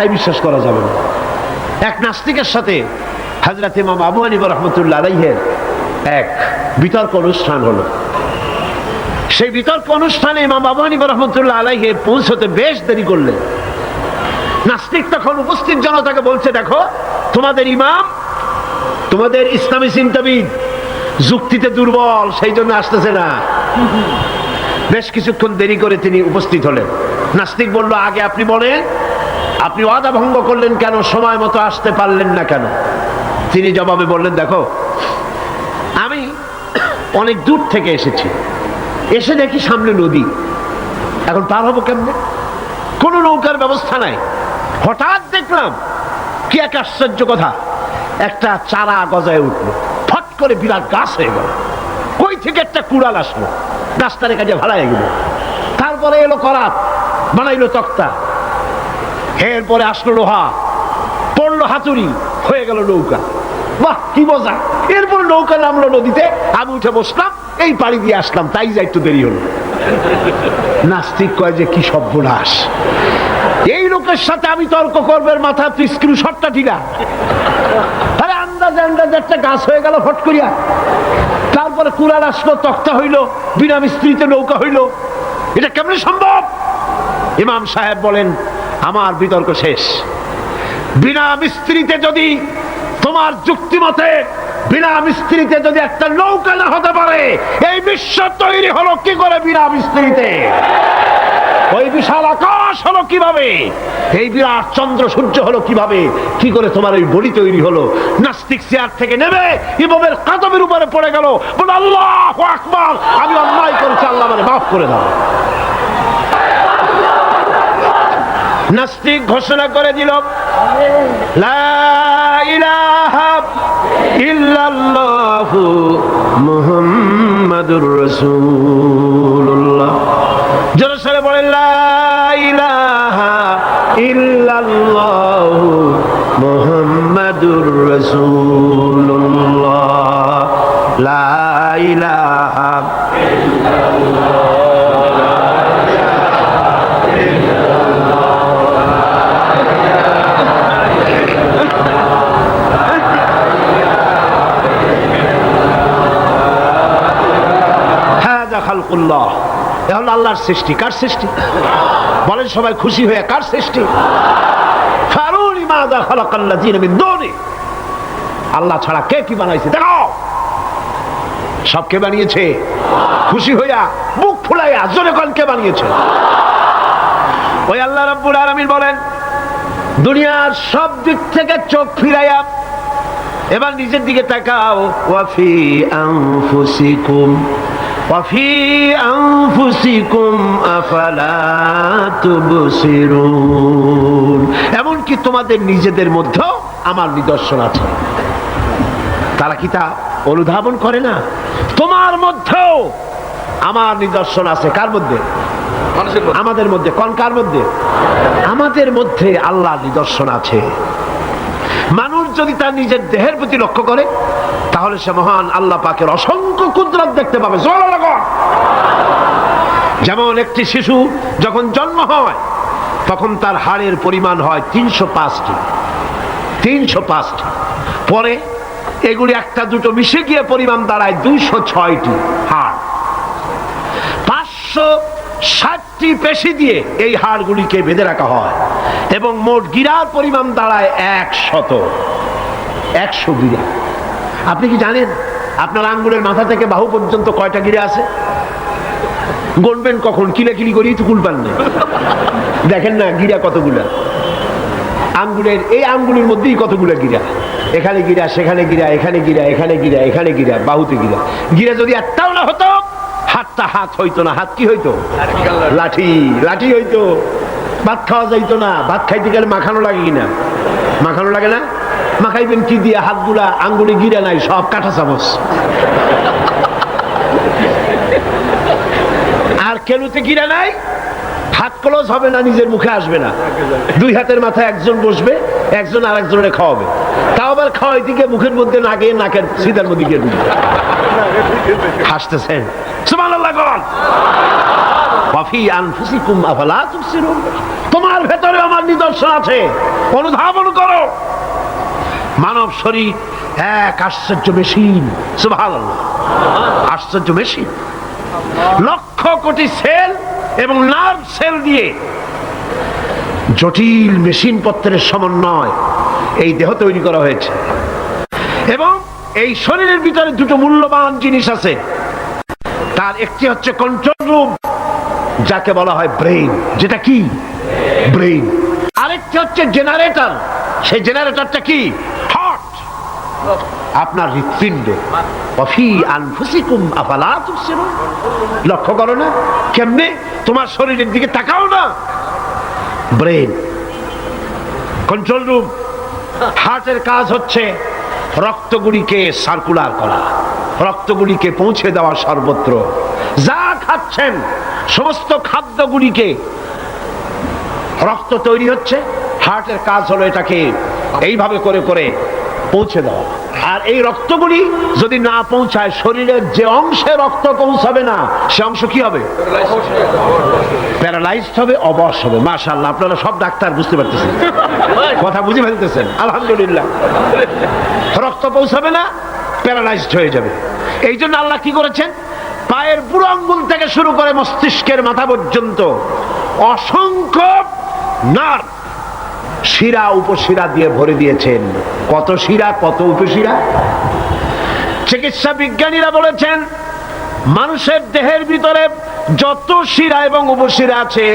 কথাই বিশ্বাস করা যাবে না। এক নাস্তিকের সাথে হাজরত ইমাম আবু হানিফা রহমতুল্লাহ আলাইহের এক বিতর্ক অনুষ্ঠান হলো। সেই বিতর্ক অনুষ্ঠানে ইমাম আবু হানিফা রহমতুল্লাহ আলাইহে পৌঁছতে বেশ দেরি করলেন। নাস্তিক তখন উপস্থিত জনতাকে বলছে, দেখো, তোমাদের ইমাম, তোমাদের ইসলামী চিন্তাবিদ যুক্তিতে দুর্বল, সেই জন্য আসতেছে না। বেশ কিছুক্ষণ দেরি করে তিনি উপস্থিত হলেন। নাস্তিক বলল, আগে আপনি বলেন আপনি ওয়াদা ভঙ্গ করলেন কেন? সময় মতো আসতে পারলেন না কেন? তিনি জবাবে বললেন, দেখো, আমি অনেক দূর থেকে এসেছি। এসে দেখি সামনে নদী। এখন পার হব কেমনে? কোনো নৌকার ব্যবস্থা নাই। হঠাৎ দেখলাম, কি এক আশ্চর্য কথা। একটা চারা গজায় উঠল। ফট করে বিরাট গাছ হয়ে গেল। কই থেকে একটা কুড়াল আসলো? গাছটারে কাজে ভাড়ায় গেল। তারপরে এলো করাত, বানাইলো তক্তা। এরপরে আসলো লোহা। পড়ল হাতুড়ি, হয়ে গেল নৌকা। বাহ, কি মজা। এরপর নৌকা নামলো নদীতে, আমি উঠে বসলাম, এই পাড়ি দিয়ে আসলাম, তাই যা একটু দেরি হলো। নাস্তিক কয় যে কি সর্বনাশ। এই লোকের সাথে আমি তর্ক করবের মাথা তুই স্ক্রু শটটা ঠিকা আরে, আন্দাজে আন্দাজে, একটা গাছ হয়ে গেল ফট করিয়া। তারপরে কুড়াল আসলো, তক্তা হইল, বিনা মিস্ত্রিতে নৌকা হইল। এটা কেমন সম্ভব? ইমাম সাহেব বলেন আমার বিতর্ক শেষ। বিনা মিস্ত্রিতে যদি তোমার যুক্তি মতে, বিনা মিস্ত্রিতে যদি একটা নৌকা না হতে পারে, এই বিশ্ব তৈরি হলো কি করে বিনা মিস্ত্রিতে? ওই বিশাল আকাশ হলো কীভাবে? এই বিরাট চন্দ্র সূর্য হলো কীভাবে? কি করে তোমার ওই বডি তৈরি হলো? নাস্তিক চেয়ার থেকে নেমে ইমামের কাদমের উপরে পড়ে গেল। বলে আল্লাহ আকবার! আমি অন্যায় করেছি, আল্লাহ মানে মাফ করে দাও। নাস্তিক ঘোষণা করে দিল। ইহু মোহাম্মদুর রাসূলুল্লাহ হাদা এ হলো আল্লাহর সৃষ্টি। কার সৃষ্টি? বলেন সবাই খুশি হয়ে, কার সৃষ্টি? আল্লাহ ছাড়া কে কি বানাইছে? দেখো। সব কে বানিয়েছে? খুশি হইয়া মুখ ফুলাইয়া জোরে কন, কে বানিয়েছে? ওই আল্লাহ রাব্বুল আলামিন বলেন, দুনিয়ার সব দিক থেকে চোখ ফিরাইয়া এবার নিজের দিকে তাকাও। ওয়াফি আনফুসিকুম। ওয়াফি আনফুসিকুম আফালা তুবসিরুন এমনকি তোমাদের নিজেদের মধ্যেও আমার নিদর্শন আছে। তারা কি তা অনুধাবন করে না? তোমার মধ্যেও আমার নিদর্শন আছে। কার মধ্যে? আমাদের মধ্যে। কোন কার মধ্যে? আমাদের মধ্যে আল্লাহ নিদর্শন আছে। মানুষ যদি তার নিজের দেহের প্রতি লক্ষ্য করে, তাহলে সে মহান আল্লাহ পাকের অসংখ্য কুদরত দেখতে পাবে। যেমন একটি শিশু যখন জন্ম হয়, তখন তার হাড়ের পরিমাণ হয় তিনশো পাঁচটি। তিনশো পাঁচটি। পরে এগুলি একটা দুটো মিশে গিয়ে পরিমাণ দাঁড়ায় দুইশো ছয়টি হাড়। পাঁচশো ষাটটি পেশি দিয়ে এই হাড়গুলিকে বেঁধে রাখা হয় এবং মোট গিরার পরিমাণ দাঁড়ায় একশত। একশো গিরা। আপনি কি জানেন আপনার আঙ্গুলের মাথা থেকে বাহু পর্যন্ত কয়টা গিরা আছে? গণবেন কখন? কিলাকিলি করেই তো কুল পান না দেখেন না গিরা কতগুলা। আঙ্গুলের এই আঙ্গুলের মধ্যেই কতগুলো গিরা? এখানে গিরা, সেখানে গিরা, এখানে গিরা এখানে গিরা এখানে গিরা, বাহুতে গিরা। গিরা যদি একটাও না হতো, হাতটা হাত হইতো না। হাত কি হইতো? লাঠি লাঠি হইতো। ভাত খাওয়া যাইতো না। ভাত খাইতে গেলে মাখানো লাগে কিনা? মাখানো লাগে না? মাখাইবেন কি দিয়ে? হাতগুলা আঙ্গুলে গিরা নাই, সব কাঁটা চামচ। আর কেলুতে গিরা নাই, হাত ক্লোজ হবে না, নিজের মুখে আসবে না। দুই হাতের মাথায় একজন বসবে, একজন আর একজনের খাওয়াবে। তাও আবার খাওয়াই দিকে মুখের মধ্যে না গিয়ে নাকের সিধার মধ্যে হাসতেছেন। তোমার ভেতরে আমার নিদর্শন আছে। অনুধাবন করো। মানব শরীর এক আশ্চর্য মেশিন। আশ্চর্য মেশিন। লক্ষ কোটি সেল এবং নার্ভ সেল দিয়ে জটিল মেশিন পত্রের সমন্বয় এই দেহ তৈরি করা হয়েছে। এবং এই শরীরের ভিতরে দুটো মূল্যবান জিনিস আছে। তার একটি হচ্ছে কন্ট্রোল রুম যাকে বলা হয় ব্রেইন যেটা কি? ব্রেইন আরেকটি হচ্ছে জেনারেটর সেই জেনারেটরটা কি? আপনার হৃৎপিণ্ডে। লক্ষ্য করো না, কেমনে? তোমার শরীরের দিকে তাকাও না। ব্রেন কন্ট্রোল রুম হার্টের কাজ হচ্ছে রক্তগুলিকে সার্কুলার করা, রক্তগুলিকে পৌঁছে দেওয়া সর্বত্র। যা খাচ্ছেন, সমস্ত খাদ্যগুলিকে রক্ত তৈরি হচ্ছে। হার্টের কাজ হলো এটাকে এইভাবে করে করে পৌঁছে দেওয়া আর এই রক্তগুলি যদি না পৌঁছায়, শরীরের যে অংশে রক্ত পৌঁছাবে না, সে অংশ কি হবে? প্যারালাইজড হবে, অবশ হবে। মাশাল্লাহ আপনারা সব ডাক্তার বুঝতে পারতেছেন। কথা বুঝে ফেলতেছেন। আলহামদুলিল্লাহ। রক্ত পৌঁছাবে না, প্যারালাইজড হয়ে যাবে। এই জন্য আল্লাহ কি করেছেন? পায়ের বুড়ো আঙ্গুল থেকে শুরু করে মস্তিষ্কের মাথা পর্যন্ত অসংখ্য নার্ভ শিরা উপশিরা দিয়ে ভরে দিয়েছেন। কত শিরা, কত উপশিরা? চিকিৎসা বিজ্ঞানীরা বলেছেন, মানুষের দেহের ভিতরে যত শিরা এবং উপশিরা আছে,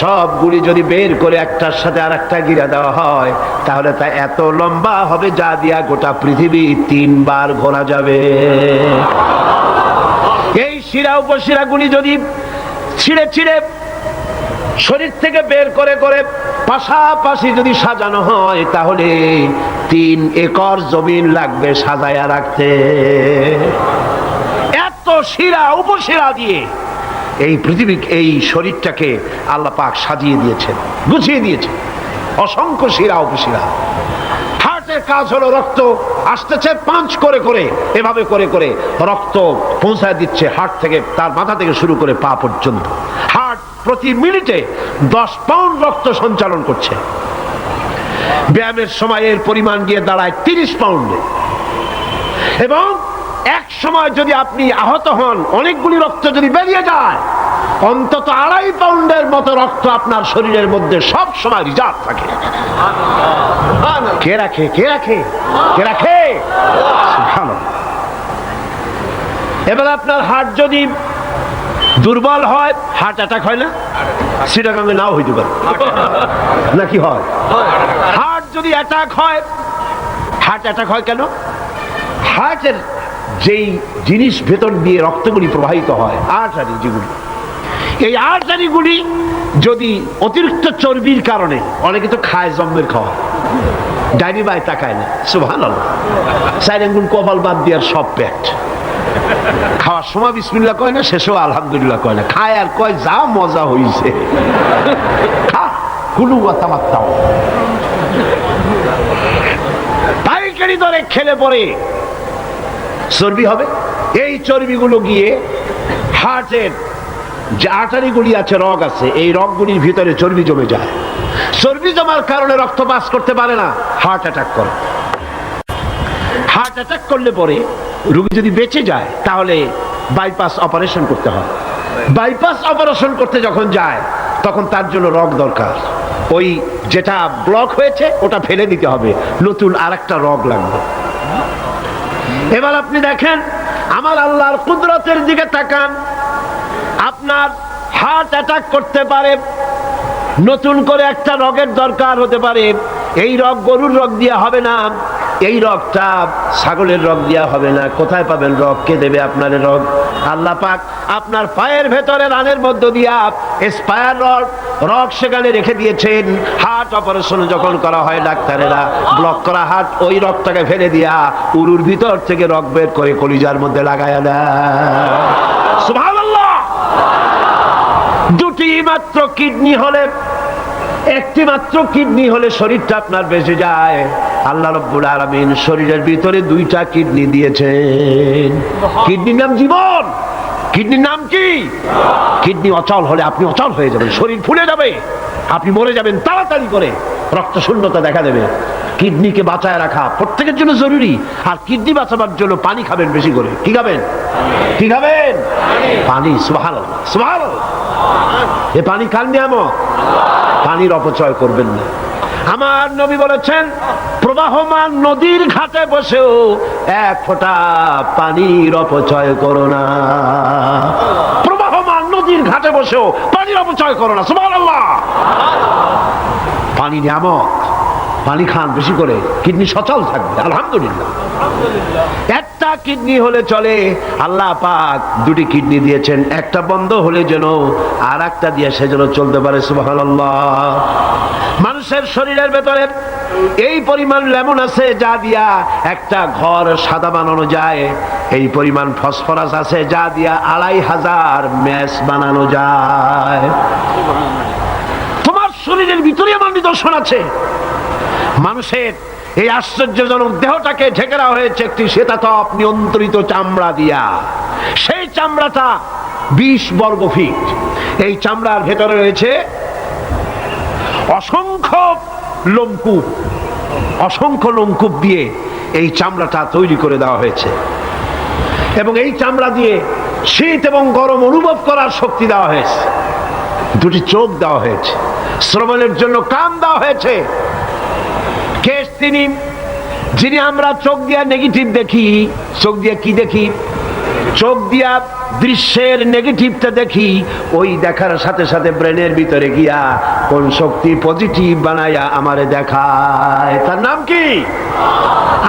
সবগুলি যদি বের করে একটার সাথে আর একটা গিরা দেওয়া হয়, তাহলে তা এত লম্বা হবে যা দিয়া গোটা পৃথিবী তিনবার ঘোরা যাবে। এই শিরা উপশিরা গুলি যদি ছিঁড়ে ছিঁড়ে শরীর থেকে বের করে করে পাশাপাশি যদি সাজানো হয়, তাহলে তিন একর জমিন লাগবে সাজায়া রাখতে। এত শিরা, উপশিরা দিয়ে এই পৃথিবী, এই শরীরটাকে আল্লাহ পাক সাজিয়ে দিয়েছেন, গুছিয়ে দিয়েছেন। অসংখ্য শিরা, উপশিরা। হার্টের কাজ হলো রক্ত আসতেছে পাঁচ করে করে, এভাবে করে করে রক্ত পৌঁছায় দিচ্ছে হার্ট থেকে, তার মাথা থেকে শুরু করে পা পর্যন্ত। প্রতি মিনিটে দশ পাউন্ড রক্ত সঞ্চালন করছে। ব্যায়ামের সময় এর পরিমাণ গিয়ে দাঁড়ায় তিরিশ পাউন্ডে। এবং এক সময় যদি আপনি আহত হন, অনেকগুলি রক্ত যদি বেরিয়ে যায়, অন্তত আড়াই পাউন্ডের মতো রক্ত আপনার শরীরের মধ্যে সব সময় রিজার্ভ থাকে। কে রাখে কে রাখে কে রাখে? ভালো এবার আপনার হার্ট যদি দুর্বল হয় হার্ট অ্যাটাক হয় না। সেটা সিটাগাঙ্গে নাও হইতে পারে। নাকি হয়? হার্ট যদি অ্যাটাক হয় হার্ট অ্যাটাক হয় কেন? হার্টের যেই জিনিস ভেতর দিয়ে রক্তগুলি প্রবাহিত হয় আর্টারি যেগুলি, এই আর্টারিগুলি যদি অতিরিক্ত চর্বির কারণে, অনেকে তো খায় জম্মের খাওয়া ডাইনি বাই তাকায় না সুভান আঙ্গুল কপাল বাদ দেওয়ার সব পেট। খাওয়ার সময় বিসমিল্লা কয় না, শেষেও আলহামদুলিল্লাহ কয় না। খায় আর কয়, যা মজা হইছে। পাইকারি দরে খেলে পরে চর্বি হবে। এই চর্বিগুলো গিয়ে হার্টের যে আটারিগুলি আছে, রগ আছে, এই রগগুলির ভিতরে চর্বি জমে যায়। চর্বি জমার কারণে রক্ত পাস করতে পারে না, হার্ট অ্যাটাক করে। হার্ট অ্যাটাক করলে পরে রোগী যদি বেঁচে যায়, তাহলে বাইপাস অপারেশন করতে হয়। বাইপাস অপারেশন করতে যখন যায়, তখন তার জন্য রগ দরকার। ওই যেটা ব্লক হয়েছে, ওটা ফেলে দিতে হবে। নতুন আর একটা রগ লাগবে। এবার আপনি দেখেন, আমার আল্লাহর কুদরতের দিকে তাকান। আপনার হার্ট অ্যাটাক করতে পারে। নতুন করে একটা রগের দরকার হতে পারে। এই রগ গরুর রগ দিয়ে হবে না। এই রগটা ছাগলের রগ দেওয়া হবে না। কোথায় পাবেন রগ কে দেবে আপনার রগ আল্লাহ পাক আপনার পায়ের ভেতরে রানের মধ্য দিয়া স্পায়ার রড রগ সেখানে রেখে দিয়েছেন। হার্ট অপারেশন যখন করা হয় ডাক্তারেরা, ব্লক করা হার্ট, ওই রগটাকে ফেলে দিয়া উরুর ভিতর থেকে রগ বের করে কলিজার মধ্যে লাগায় দেয়। দুটি মাত্র কিডনি হলে একটি মাত্র কিডনি হলে শরীরটা আপনার বেঁচে যায়। আল্লাহ রব্বুল আলমিন শরীরের ভিতরে দুইটা কিডনি দিয়েছেন। কিডনির নাম জীবন। কিডনির নাম কি? কিডনি অচল হলে আপনি অচল হয়ে যাবেন, শরীর ফুলে যাবে, আপনি মরে যাবেন, তাড়াতাড়ি করে। রক্ত শূন্যতা দেখা দেবে। কিডনিকে বাঁচায় রাখা প্রত্যেকের জন্য জরুরি। আর কিডনি বাঁচাবার জন্য পানি খাবেন বেশি করে। কি খাবেন? কি খাবেন? পানি সোহাল সোহাল এ পানি খান নিয়ামত। পানির অপচয় করবেন না। আমার নবী বলেছেন, প্রবাহমান নদীর ঘাটে বসেও এক ফোঁটা পানির অপচয় করো না। প্রবাহমান নদীর ঘাটে বসেও পানির অপচয় করো না। সুবহানাল্লাহ। পানি নিয়ামত। পানি খান বেশি করে কিডনি সচল থাকবে আলহামদুলিল্লাহ। একটা কিডনি হলে চলে আল্লাহ পাক দুটি কিডনি দিয়েছেন একটা বন্ধ হলে যেন আর একটা দিয়ে সে যেন চলতে পারে সুবহানাল্লাহ। মানুষের শরীরের ভেতরে এই পরিমাণ লেমন আছে যা দিয়া একটা ঘর সাদা বানানো যায় এই পরিমাণ ফসফরাস আছে যা দিয়া আড়াই হাজার ম্যাচ বানানো যায়। তোমার শরীরের ভিতরে আমার নিদর্শন আছে। মানুষের এই আশ্চর্যজনক দেহটাকে ঢেকেরা হয়েছে একটি শ্বেতাতপ নিয়ন্ত্রিত চামড়া দিয়া। সেই চামড়াটা বিশ বর্গ ফিট। এই চামড়ার ভেতরে রয়েছে অসংখ্য লোমকূপ। অসংখ্য লোমকূপ দিয়ে এই চামড়াটা তৈরি করে দেওয়া হয়েছে। এবং এই চামড়া দিয়ে শীত এবং গরম অনুভব করার শক্তি দেওয়া হয়েছে। দুটি চোখ দেওয়া হয়েছে। শ্রবণের জন্য কান দেওয়া হয়েছে। তিনি, যিনি আমরা চোখ দিয়া নেগেটিভ দেখি, চোখ দিয়া কি দেখি? চোখ দিয়া দৃশ্যের নেগেটিভটা দেখি, ওই দেখার সাথে সাথে ব্রেনের ভিতরে গিয়া কোন শক্তি পজিটিভ বানায়া আমারে দেখায়। তার নাম কি?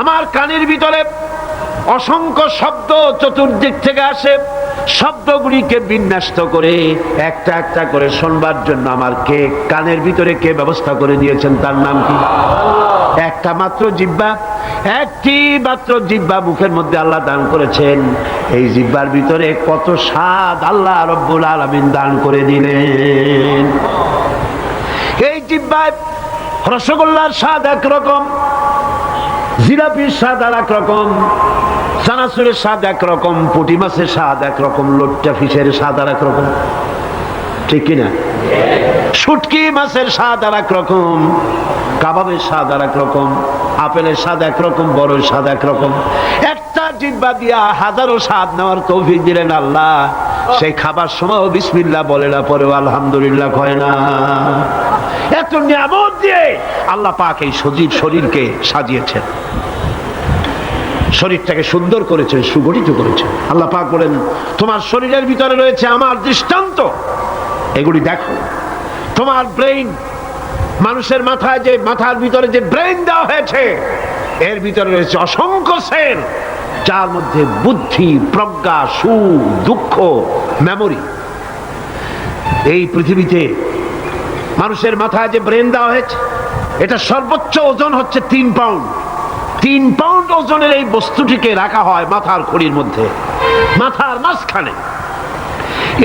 আমার কানের ভিতরে অসংখ্য শব্দ চতুর্দিক থেকে আসে, শব্দগুলিকে বিন্যস্ত করে একটা একটা করে শোনবার জন্য আমার কে কানের ভিতরে কে ব্যবস্থা করে দিয়েছেন? তার নাম কি? একটা মাত্র জিব্বা একটি মাত্র জিব্বা মুখের মধ্যে আল্লাহ দান করেছেন। এই জিব্বার ভিতরে কত স্বাদ আল্লাহ রব্বুল আলমিন দান করে দিলেন। এই জিব্বায় রসগোল্লার স্বাদ একরকম, জিলাপির স্বাদ আর এক রকম, চানাচুরের স্বাদ একরকম পুটি মাছের স্বাদ একরকম লোট্টা ফিশের স্বাদ আর এক রকম। ঠিক কিনা? শুটকি মাছের স্বাদ আর এক রকম, কাবাবের স্বাদ আর এক রকম, আপেলের স্বাদ একরকম বড় স্বাদ একরকম একটা জিব্বা দিয়া হাজারো স্বাদ নেওয়ার তৌফিক দিলেন আল্লাহ। সেই খাবার সময় বিসমিল্লা বলে না, পরেও আলহামদুলিল্লাহ কয় না। এত নিয়ামত দিয়ে আল্লাহ পাক এই সজীব শরীরকে সাজিয়েছেন। শরীরটাকে সুন্দর করেছেন, সুগঠিত করেছেন। আল্লাহ পাক বলেন, তোমার শরীরের ভিতরে রয়েছে আমার দৃষ্টান্ত। এগুলি দেখো। তোমার ব্রেইন মানুষের মাথায় যে, মাথার ভিতরে যে ব্রেইন দেওয়া হয়েছে, এর ভিতরে রয়েছে অসংখ্য সেল, যার মধ্যে বুদ্ধি, প্রজ্ঞা, সুখ, দুঃখ মেমোরি এই পৃথিবীতে মানুষের মাথায় যে ব্রেন দেওয়া হয়েছে, এটা সর্বোচ্চ ওজন হচ্ছে তিন পাউন্ড। তিন পাউন্ড ওজনের এই বস্তুটিকে রাখা হয় মাথার খড়ির মধ্যে, মাথার মাঝখানে।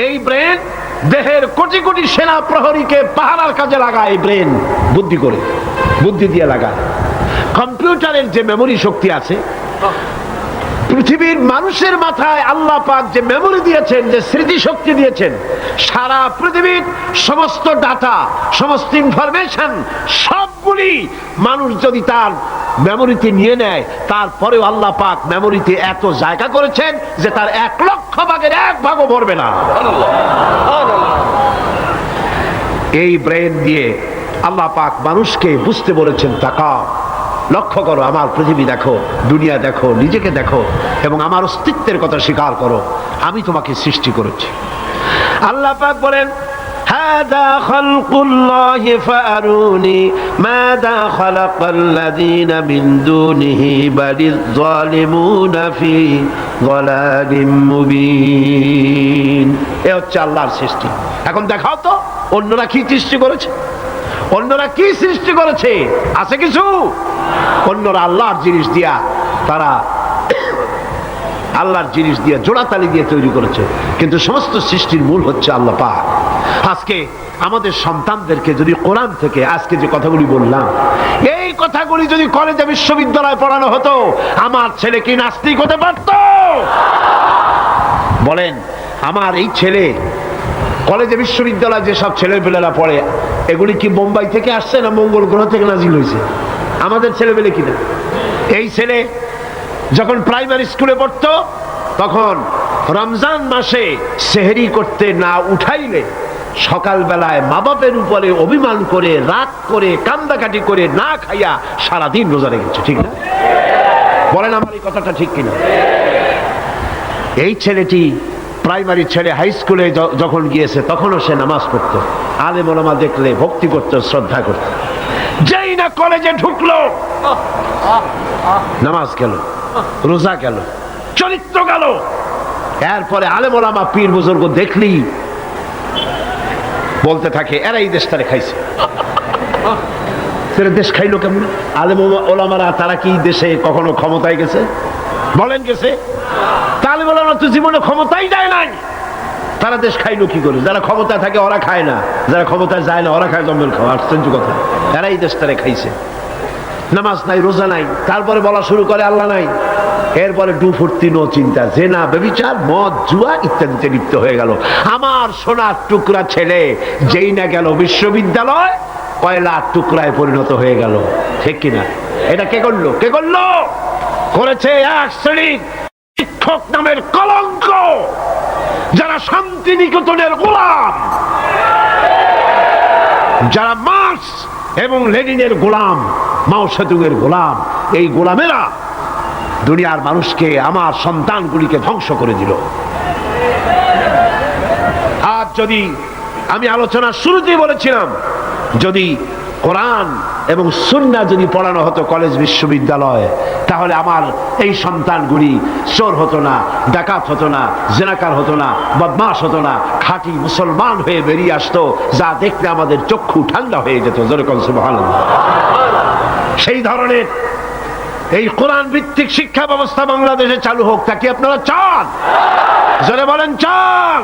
এই ব্রেন দেহের কোটি কোটি সেনা প্রহরীকে পাহারার কাজে লাগায় ব্রেন। বুদ্ধি করে। বুদ্ধি দিয়ে লাগায়। কম্পিউটারের যে মেমোরি শক্তি আছে পৃথিবীর মানুষের মাথায় আল্লাহ পাক যে মেমোরি দিয়েছেন, যে স্মৃতি শক্তি দিয়েছেন, সারা পৃথিবীর সমস্ত ডাটা সমস্ত ইনফরমেশন সবগুলি মানুষ যদি তার মেমোরিতে নিয়ে নেয়, তারপরেও আল্লাহ পাক মেমোরিতে এত জায়গা করেছেন যে তার এক লক্ষ ভাগের এক ভাগও ভরবে না। এই ব্রেন দিয়ে আল্লাহ পাক মানুষকে বুঝতে বলেছেন, তাকাও। লক্ষ্য করো আমার পৃথিবী দেখো দুনিয়া দেখো নিজেকে দেখো এবং আমার অস্তিত্বের কথা স্বীকার করো আমি তোমাকে সৃষ্টি করেছি আল্লাহ পাক বলেন هذا خلق الله فأروني ماذا خلق الذين من دونه بل الظالمون في ضلال مبين এ হচ্ছে আল্লাহর সৃষ্টি এখন দেখাও তো অন্যরা কি সৃষ্টি করেছে অন্যরা কি সৃষ্টি করেছে? আছে কিছু? অন্যরা আল্লাহর জিনিস দিয়া তারা আল্লাহর জিনিস দিয়ে জোড়াতালি দিয়ে তৈরি করেছে। কিন্তু সমস্ত সৃষ্টির মূল হচ্ছে আল্লাহ পাক। আজকে আমাদের সন্তানদেরকে যদি কোরআন থেকে আজকে যে কথাগুলি বললাম, এই কথাগুলি যদি কলেজে বিশ্ববিদ্যালয়ে পড়ানো হতো, আমার ছেলে কি নাস্তিক হতে পারত? বলেন, আমার এই ছেলে কলেজে বিশ্ববিদ্যালয়ে যেসব ছেলেপেলেরা পড়ে, এগুলি কি বোম্বাই থেকে আসছে না মঙ্গল গ্রহ থেকে নাজিল হয়েছে? আমাদের ছেলেপেলে কিনা এই ছেলে যখন প্রাইমারি স্কুলে পড়তো, তখন রমজান মাসে সেহরি করতে না উঠাইলে সকালবেলায় মা বাপের উপরে অভিমান করে রাত করে, কান্দাকাটি করে না খাইয়া সারাদিন রোজা রেখেছে, ঠিক না? বলেন আমার এই কথাটা ঠিক কিনা? এই ছেলেটি প্রাইমারি ছেলে হাই স্কুলে যখন গিয়েছে, তখনও সে নামাজ পড়তো। আলে মোলামা দেখলে ভক্তি করত, শ্রদ্ধা করত। যেই না কলেজে ঢুকলো, নামাজ গেল, রোজা গেল, চরিত্র গেল। এরপরে আলে মোলামা পীর বুজুর্গ দেখলি বলতে থাকে, এরা এই দেশটারে খাইছে। দেশ খাইলো কেমন? আলেম ওলামারা, তারা কি দেশে কখনো ক্ষমতায় গেছে? বলেন গেছে তাহলে বলেন তো জীবনে ক্ষমতাই যায় নাই। তারা দেশ খাইলো কি করে? যারা ক্ষমতায় থাকে ওরা খায় না। যারা ক্ষমতায় যায় না, ওরা খায় জম্মেল খাওয়া। আশ্চর্য কথা। এরা এই দেশটারে খাইছে। নামাজ নাই, রোজা নাই। তারপরে বলা শুরু করে আল্লাহ নাই। এরপরে ডু ফুর্তি, নো চিন্তা যে না বেবিচার, মদ, জুয়া ইত্যাদিতে লিপ্ত হয়ে গেল। আমার সোনার টুকরা ছেলে যেই না গেল বিশ্ববিদ্যালয় কয়লার টুকরায় পরিণত হয়ে গেল। ঠিক কিনা? এটা কে করল? কে করল? করেছে এক শ্রেণির শিক্ষক নামের কলঙ্ক, যারা শান্তি নিকেতনের গোলাম। যারা মার্কস এবং লেনিনের গোলাম, মাও সেতুংয়ের গোলাম, এই গোলামেরা দুনিয়ার মানুষকে, আমার সন্তানগুলিকে ধ্বংস করে দিল। আর যদি আমি আলোচনার শুরুতেই বলেছিলাম, যদি কোরআন এবং সুন্না যদি পড়ানো হতো কলেজ বিশ্ববিদ্যালয়, তাহলে আমার এই সন্তানগুলি চোর হতো না, ডাকাত হতো না, জেনাকার হতো না বদমাস হতো না, খাঁটি মুসলমান হয়ে বেরিয়ে আসতো, যা দেখলে আমাদের চক্ষু ঠান্ডা হয়ে যেত যেরকম সেই ধরনের এই কোরআন ভিত্তিক শিক্ষা ব্যবস্থা বাংলাদেশে চালু হোক, তা কি আপনারা চান? জোরে বলেন, চান।